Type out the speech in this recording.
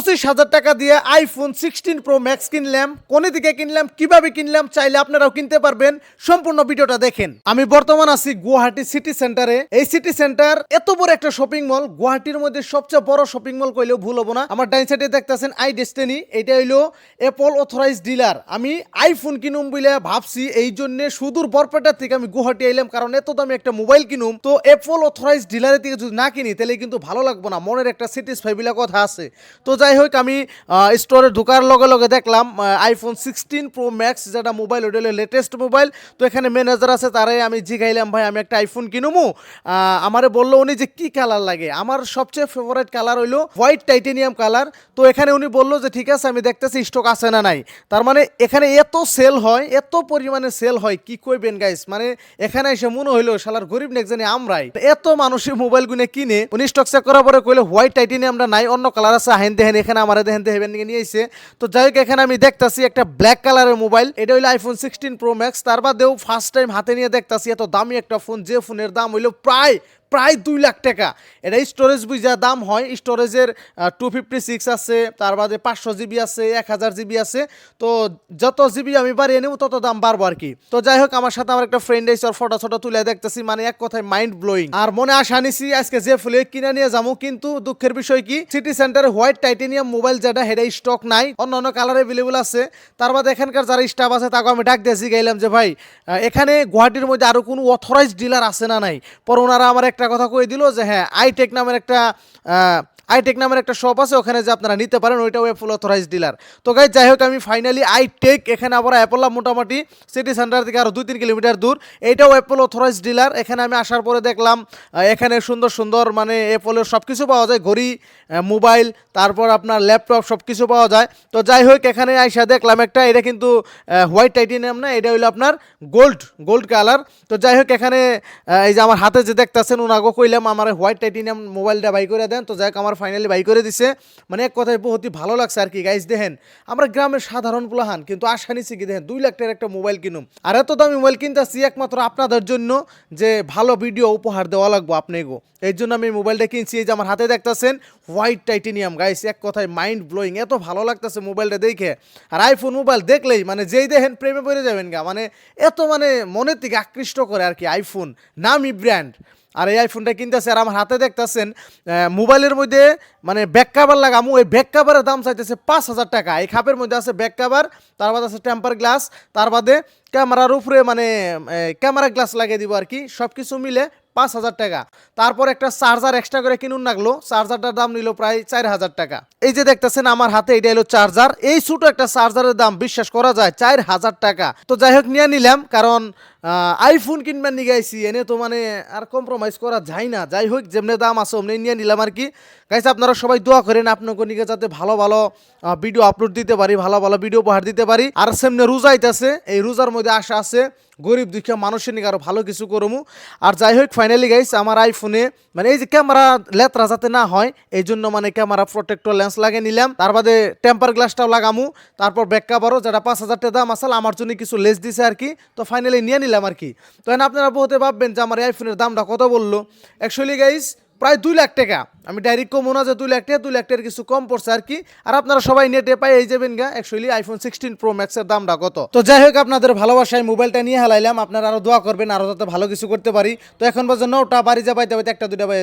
পঁচিশ হাজার টাকা দিয়ে আইফোন সিক্সটিন প্রো ম্যাক্স কিনলাম, কোন দিকে কিনলাম, কীভাবে কিনলাম, চাইলে আপনারাও কিনতে পারবেন। সম্পূর্ণ ভিডিওটা দেখেন। আমি বর্তমান আছি গুয়াহাটি সিটি সেন্টারে এই সিটি সেন্টার এত বড় একটা শপিং মল গুয়াহাটির মধ্যে সবচেয়ে বড় শপিং মল কইলেও ভুল হব না। আমার ডাইন সাইডে দেখতেছেন আই ডেস্টিনি এটা হইল অ্যাপল অথরাইজ ডিলার আমি আইফোন কিনুম বলে ভাবছি, এই জন্য সুদূর বরপেটার থেকে আমি গুয়াহাটি আইলাম, কারণ এত দামি একটা মোবাইল কিনুম। তো অ্যাপল অথরাইজ ডিলারের থেকে যদি না কিনি, তাহলে কিন্তু ভালো লাগবে না। মনের একটা স্যাটিসফাই বলে কথা আছে। তো যাই হোক আমি স্টোরে ঢোকার লগে লগে দেখলাম আইফোন সিক্সটিন প্রো ম্যাক্স যেটা মোবাইল ওটা হলো লেটেস্ট মোবাইল তো এখানে ম্যানেজার আছে তারাই আমি জিগাইলাম ভাই আমি একটা আইফোন আহ, আমারে বলল উনি যে কি কালার লাগে? আমার সবচেয়ে ফেভারিট কালার হইল হোয়াইট টাইটেনিয়াম কালার তো এখানে উনি বলল যে ঠিক আছে আমি দেখতেছি স্টক আছে না নাই। তার মানে এখানে এত সেল হয় এত পরিমাণে সেল হয় কি কইবেন গাইস মানে এখানে এসে মনে হইল শালার গরিব নেক জানি আমরাই। এত মানুষের মোবাইল গুনে কিনে উনি স্টক চেক করার পরে কইলে হোয়াইট টাইটেনিয়ামটা নাই অন্য কালার আছে আহেন দেখেন এখানে আমার দেখেন হেভেন নিয়ে এসে তো যাই হোক, এখানে আমি দেখতেছি একটা ব্ল্যাক কালারের মোবাইল এটা হইল আইফোন সিক্সটিন প্রো ম্যাক্স তার বাদেও ফার্স্ট টাইম হাতে নিয়ে দেখতেছি এত দামি একটা ফোন যে ফোনের দাম হইল প্রায় প্রায় দুই লাখ টাকা। এটা স্টোরেজ বুঝা দাম হয় স্টোরেজের টু ফিফটি সিক্স আছে, তার বাদে পাঁচশো জিবি আছে, এক হাজার জিবি আছে। তো যত জিবি আমি বাড়িয়ে নেব, তত দাম বাড়বো আর কি। তো যাই হোক, আমার সাথে আমার একটা ফ্রেন্ড এসে ফটো ছোটো তুলে দেখতেছি মানে এক কথায় মাইন্ড ব্লোয়িং আর মনে আশা নিছি আজকে যে ফুলে কিনে নিয়ে যাব, কিন্তু দুঃখের বিষয় কি সিটি সেন্টারে হোয়াইট টাইটেনিয়াম মোবাইল যেটা, হেডে স্টক নাই, অন্য অন্য কালার অ্যাভেলেবল আছে। তার বাদে এখানকার যারা স্টাফ আছে, তাকে আমি ডাক দিয়েছি গেলাম যে, ভাই এখানে গুয়াহাটির মধ্যে আরও কোনো অথরাইজ ডিলার আছে না নাই? পরে ওনারা আমার একটা কথা কয়ে দিল যে হ্যাঁ আইটেক নামের একটা আইটেক নামের একটা শপ আছে, ওখানে যে আপনারা নিতে পারেন, ওইটাও ফুল অথরাইজ ডিলার তো গাই যাই হোক, আমি ফাইনালি আইটেক এখানে আবার অ্যাপোলা মোটামুটি সিটি সেন্টার থেকে আরও দুই তিন কিলোমিটার দূর এইটাও অ্যাপল অথরাইজ ডিলার এখানে আমি আসার পরে দেখলাম এখানে সুন্দর সুন্দর মানে অ্যাপলের সব কিছু পাওয়া যায়, ঘড়ি মোবাইল তারপর আপনার ল্যাপটপ সব কিছু পাওয়া যায়। তো যাই হোক, এখানে আইসা দেখলাম একটা, এটা কিন্তু হোয়াইট টাইটেনিয়াম না, এটা হইল আপনার গোল্ড গোল্ড কালার তো যাই হোক, এখানে এই যে আমার হাতে যে দেখতেছেন ওনাকে কইলাম, আমার হোয়াইট টাইটেনিয়াম মোবাইলটা বাই করে দেন। তো যাই হোক, আমার ফাইনালি বাই করে দিছে। মানে এক কথায় বহুতই ভালো লাগছে আর কি গাইজ দেখেন। আমরা গ্রামের সাধারণ পোলাহান, কিন্তু আশা নিছি কি, দেখেন, দুই লাখ টাকার একটা মোবাইল কিনুম। আর এত দামি মোবাইল কিনতেছি একমাত্র আপনাদের জন্য যে ভালো ভিডিও উপহার দেওয়া লাগবো আপনাকেও এই জন্য আমি মোবাইলটা কিনছি, এই যে আমার হাতে দেখতেছেন হোয়াইট টাইটেনিয়াম গাইস এক কথায় মাইন্ড ব্লোয়িং এত ভালো লাগতেছে মোবাইলটা দেখে। আর আইফোন মোবাইল দেখলেই মানে যেই দেখেন, প্রেমে পড়ে যাবেন গা। মানে এত মানে মনের থেকে আকৃষ্ট করে আর কি আইফোন নামি ব্র্যান্ড আর এই আইফোনটা কিনতেছে আর আমার হাতে দেখতেছেন মোবাইলের মধ্যে মানে ব্যাক কাভার লাগামু ওই ব্যাক কাভারের দাম চাইতেছে পাঁচ হাজার টাকা। এই খাপের মধ্যে আছে ব্যাক কাভার তার বাদে আছে টেম্পার গ্লাস তার বাদে ক্যামেরার উপরে মানে ক্যামেরা গ্লাস লাগিয়ে দিব আর কি সব কিছু মিলে পাঁচ হাজার টাকা। তারপর একটা চার্জার এক্সট্রা করে কিনুন লাগল চার্জারটার দাম নিল প্রায় চার হাজার টাকা। এই যে দেখতেছেন আমার হাতে এটা হলো চার্জার এই ছোট একটা চার্জারের দাম, বিশ্বাস করা যায়, চার হাজার টাকা। তো যাই হোক, নিয়ে নিলাম, কারণ আইফোন কিনবেন নিয়ে গাইছি এনে তো মানে আর কম্প্রোমাইজ করা যায় না। যাই হোক, যেমনি দাম আছে অমনি নিয়ে নিলাম আর কি। গাইছে আপনারা সবাই দোয়া করেন আপনাকে নিকে যাতে ভালো ভালো ভিডিও আপলোড দিতে পারি, ভালো ভালো ভিডিও উপহার দিতে পারি। আর সামনে রোজা আইতাছে, এই রোজার মধ্যে আশা আছে, গরিব দুঃখে মানুষের নিকে আরও ভালো কিছু করমু। আর যাই হোক ফাইনালি গাইস আমার আইফোনে মানে এই যে ক্যামেরা লেতরা যাতে না হয়, এই জন্য মানে ক্যামেরা প্রোটেক্টর লেন্স লাগিয়ে নিলাম। তার বাদে টেম্পার গ্লাসটাও লাগামু। তারপর ব্যাক কাভারও যেটা পাঁচ হাজার টাকা দাম আসলে আমার জন্য কিছু লেস দিছে আর কি। তো ফাইনালি নিয়ে নিলাম। আর কি। তো এখন আপনারা বহুতে ভাববেন যে, আমার আইফোনের দামটা কত বলল? অ্যাকচুয়ালি গাইস প্রায় দুই লাখ টাকা। আমি ডাইরেক্ট কমো না যে দুই লাখ টাকা, দুই লাখ টাকার কিছু কম পড়ছে আর কি। আর আপনারা সবাই নেটে পাই এই যাবেন গা অ্যাকচুয়ালি আইফোন সিক্সটিন প্রো ম্যাক্সের দামটা কত? তো যাই হোক, আপনাদের ভালোবাসায় মোবাইলটা নিয়ে হেলাইলাম। আপনারা আরও দোয়া করবেন আরও যাতে ভালো কিছু করতে পারি। তো এখন পর্যন্ত নটা বাড়ি যা পাইতে পাইতে একটা, দুটা বাজে